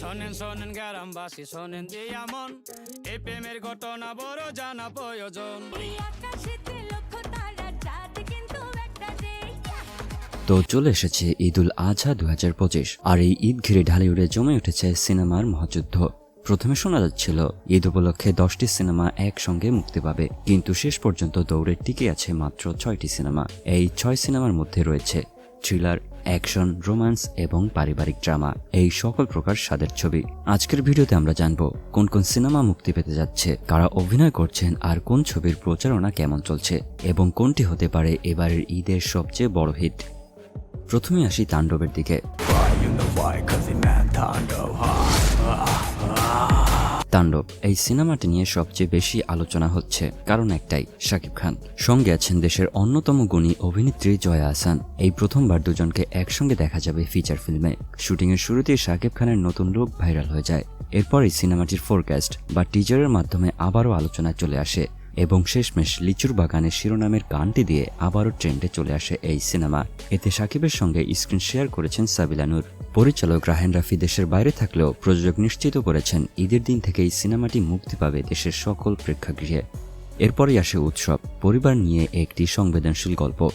শোনেন শোনেন গ্রামবাসী শোনেন দিয়ামন। এই প্রেমের ঘটনা বড় জানা প্রয়োজন। তো চলে এসেছে ঈদুল আজহা দু হাজার পঁচিশ আর এই ঈদ ঘিরে ঢালিউডে জমে উঠেছে সিনেমার মহাযুদ্ধ। প্রথমে শোনা যাচ্ছিল ঈদ উপলক্ষে দশটি সিনেমা একসঙ্গে মুক্তি পাবে কিন্তু শেষ পর্যন্ত দৌড়ে টিকে আছে মাত্র ছয়টি সিনেমা। এই ছয় সিনেমার মধ্যে রয়েছে থ্রিলার অ্যাকশন, রোম্যান্স এবং পারিবারিক ড্রামা, এই সকল প্রকার স্বাদের ছবি। আজকের ভিডিওতে আমরা জানব, কোন কোন সিনেমা মুক্তি পেতে যাচ্ছে, কারা অভিনয় করছেন আর কোন ছবির প্রচারণা কেমন চলছে এবং কোনটি হতে পারে এবারের ঈদের সবচেয়ে বড় হিট। প্রথমে আসি তাণ্ডবের দিকে। তাণ্ডব এই সিনেমাটি নিয়ে সবচেয়ে বেশি আলোচনা হচ্ছে, কারণ একটাই, শাকিব খান। সঙ্গে আছেন দেশের অন্যতম গুণী অভিনেত্রী জয়া আসান এই প্রথমবার দুজনকে একসঙ্গে দেখা যাবে ফিচার ফিল্মে। শুটিংয়ের শুরুতেই শাকিব খানের নতুন লুক ভাইরাল হয়ে যায়। এরপরই সিনেমাটির ফোরকাস্ট বা টিজারের মাধ্যমে আবারও আলোচনায় চলে আসে। এবং শেষমেশ লিচুর বাগানের শিরোনামের গানটি দিয়ে আবারও ট্রেন্ডে চলে আসে এই সিনেমা। এতে সাকিবের সঙ্গে স্ক্রিন শেয়ার করেছেন সাবিলানুর পরিচালক রাহেন রাফি দেশের বাইরে থাকলেও প্রযোজক নিশ্চিত করেছেন ঈদের দিন থেকে এই সিনেমাটি মুক্তি পাবে দেশের সকল প্রেক্ষাগৃহে। এরপরই আসে উৎসব পরিবার নিয়ে একটি সংবেদনশীল গল্প।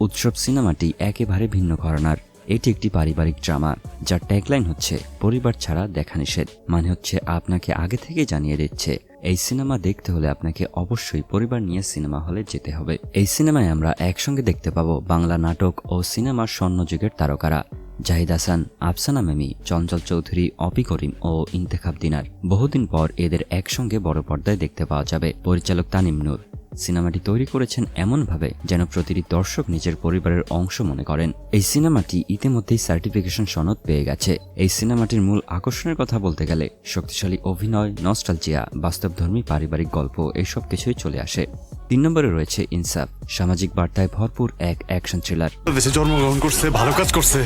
উৎসব সিনেমাটি একেবারে ভিন্ন ঘরানার। এটি একটি পারিবারিক ড্রামা, যার ট্যাগলাইন হচ্ছে, পরিবার ছাড়া দেখা নিষেধ মানে হচ্ছে, আপনাকে আগে থেকে জানিয়ে দিচ্ছে, এই সিনেমা দেখতে হলে আপনাকে অবশ্যই পরিবার নিয়ে সিনেমা হলে যেতে হবে। এই সিনেমায় আমরা একসঙ্গে দেখতে পাবো বাংলা নাটক ও সিনেমার স্বর্ণযুগের তারকারা, জাহিদ হাসান, আফসানা মেমি, চঞ্চল চৌধুরী, অপি করিম ও ইন্তেখাব দিনার। বহুদিন পর এদের একসঙ্গে বড় পর্দায় দেখতে পাওয়া যাবে। পরিচালক তানিম নূর। সিনেমাটি তৈরি করেছেন এমনভাবে যেন প্রতিটি দর্শক নিজের পরিবারের অংশ মনে করেন। এই সিনেমাটি ইতিমধ্যেই সার্টিফিকেশন সনদ পেয়ে গেছে। এই সিনেমাটির মূল আকর্ষণের কথা বলতে গেলে শক্তিশালী অভিনয় নস্টালজিয়া বাস্তবধর্মী পারিবারিক গল্প এসব কিছুই চলে আসে। তিন নম্বরে রয়েছে ইনসাফ। সামাজিক বার্তায় ভরপুর এক অ্যাকশন থ্রিলার। দেশে জন্মগ্রহণ করছে ভালো কাজ করছে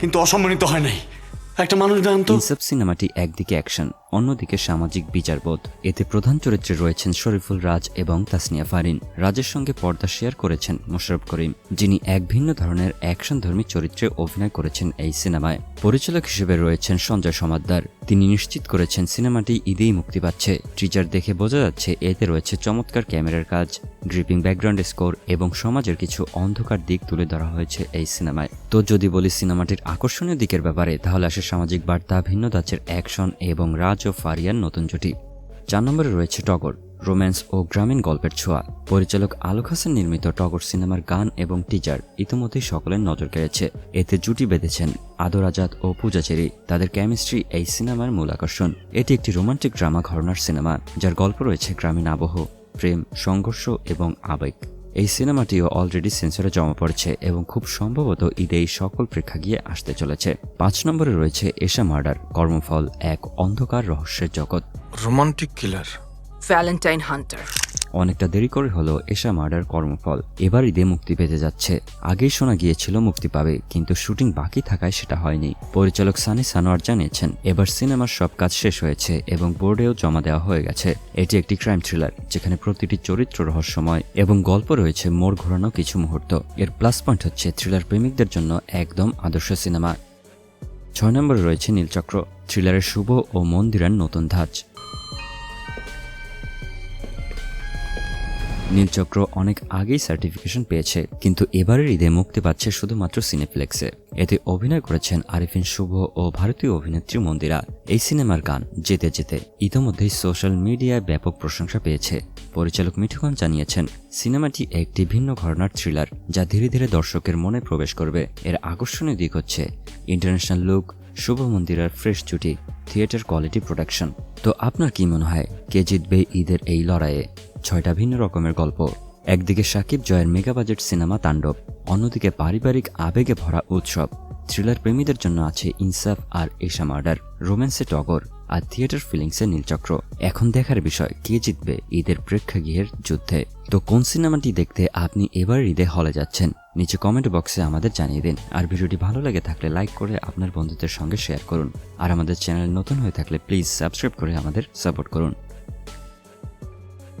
কিন্তু অসম্মানিত হয় নাই। একটা মানুষ জানতো ইনসাফ সিনেমাটি একদিকে অ্যাকশন অন্যদিকে সামাজিক বিচারবোধ। এতে প্রধান চরিত্রে রয়েছেন শরীফুল রাজ এবং তাসনিয়া ফারিন। রাজের সঙ্গে পর্দা শেয়ার করেছেন মোশারফ করিম, যিনি এক ভিন্ন ধরনের অ্যাকশন ধর্মী চরিত্রে অভিনয় করেছেন এই সিনেমায়। পরিচালক হিসেবে রয়েছেন সঞ্জয় সমাদ্দার। তিনি নিশ্চিত করেছেন সিনেমাটি ঈদেই মুক্তি পাচ্ছে। ট্রিজার দেখে বোঝা যাচ্ছে এতে রয়েছে চমৎকার ক্যামেরার কাজ গ্রিপিং ব্যাকগ্রাউন্ড স্কোর এবং সমাজের কিছু অন্ধকার দিক তুলে ধরা হয়েছে এই সিনেমায়। তো যদি বলি সিনেমাটির আকর্ষণীয় দিকের ব্যাপারে, তাহলে আসে সামাজিক বার্তা ভিন্ন ধাঁচের অ্যাকশন এবং রাজ ও ফারিয়ার নতুন জুটি। চার নম্বরে রয়েছে টগর, রোম্যান্স ও গ্রামীণ গল্পের ছোঁয়া। পরিচালক আলোক হাসান নির্মিত টগর সিনেমার গান এবং টিজার ইতিমধ্যেই সকলের নজর কেড়েছে। এতে জুটি বেঁধেছেন আদর আজাদ ও পূজাচেরি তাদের কেমিস্ট্রি এই সিনেমার মূল আকর্ষণ। এটি একটি রোমান্টিক ড্রামা ঘরনার সিনেমা, যার গল্প রয়েছে গ্রামীণ আবহ, প্রেম, সংঘর্ষ এবং আবেগ। এই সিনেমাটিও অলরেডি সেন্সরে জমা পড়েছে এবং খুব সম্ভবত ঈদে এই সকল প্রেক্ষাগৃহে আসতে চলেছে। পাঁচ নম্বরে রয়েছে এশা মার্ডার কর্মফল এক অন্ধকার রহস্যের জগৎ। রোমান্টিক কিলার ভ্যালেন্টাইন হান্টার অনেকটা দেরি করে হলো এশা মার্ডার কর্মফল। এবার ঈদে মুক্তি পেতে যাচ্ছে। আগেই শোনা গিয়েছিল মুক্তি পাবে, কিন্তু শুটিং বাকি থাকায় সেটা হয়নি। পরিচালক সানি সানোয়ার জানিয়েছেন, এবার সিনেমার সব কাজ শেষ হয়েছে এবং বোর্ডেও জমা দেওয়া হয়ে গেছে। এটি একটি ক্রাইম থ্রিলার, যেখানে প্রতিটি চরিত্র রহস্যময় এবং গল্প রয়েছে মোড় ঘোরানো কিছু মুহূর্ত। এর প্লাস পয়েন্ট হচ্ছে, থ্রিলার প্রেমিকদের জন্য একদম আদর্শ সিনেমা। ছয় নম্বরে রয়েছে নীলচক্র, থ্রিলারের শুভ ও মন্দিরের নতুন ধাঁচ। নীলচক্র অনেক আগেই সার্টিফিকেশন পেয়েছে, কিন্তু এবারের ঈদে মুক্তি পাচ্ছে শুধুমাত্র সিনেপ্লেক্সে এতে অভিনয় করেছেন আরিফিন শুভ ও ভারতীয় অভিনেত্রী মন্দিরা। এই সিনেমার গান যেতে যেতে ইতোমধ্যেই সোশ্যাল মিডিয়ায় ব্যাপক প্রশংসা পেয়েছে। পরিচালক মিঠু খান জানিয়েছেন, সিনেমাটি একটি ভিন্ন ঘটনার থ্রিলার যা ধীরে ধীরে দর্শকের মনে প্রবেশ করবে। এর আকর্ষণীয় দিক হচ্ছে ইন্টারন্যাশনাল লুক শুভ মন্দিরার ফ্রেশ জুটি থিয়েটার কোয়ালিটি প্রোডাকশন তো আপনার কি মনে হয়, কে জিতবে ঈদের এই লড়াইয়ে? ছয়টা ভিন্ন রকমের গল্প। একদিকে সাকিব জয়ের মেগা বাজেট সিনেমা তাণ্ডব, অন্যদিকে পারিবারিক আবেগে ভরা উৎসব। থ্রিলার প্রেমীদের জন্য আছে ইনসাফ আর এশা মার্ডার, রোম্যান্সে টগর আর থিয়েটার ফিলিংসে নীলচক্র। এখন দেখার বিষয়, কে জিতবে ঈদের প্রেক্ষাগৃহের যুদ্ধে? তো কোন সিনেমাটি দেখতে আপনি এবার ঈদে হলে যাচ্ছেন? নিচে কমেন্ট বক্সে আমাদের জানিয়ে দিন। আর ভিডিওটি ভালো লেগে থাকলে লাইক করে আপনার বন্ধুদের সঙ্গে শেয়ার করুন। আর আমাদের চ্যানেল নতুন হয়ে থাকলে প্লিজ সাবস্ক্রাইব করে আমাদের সাপোর্ট করুন।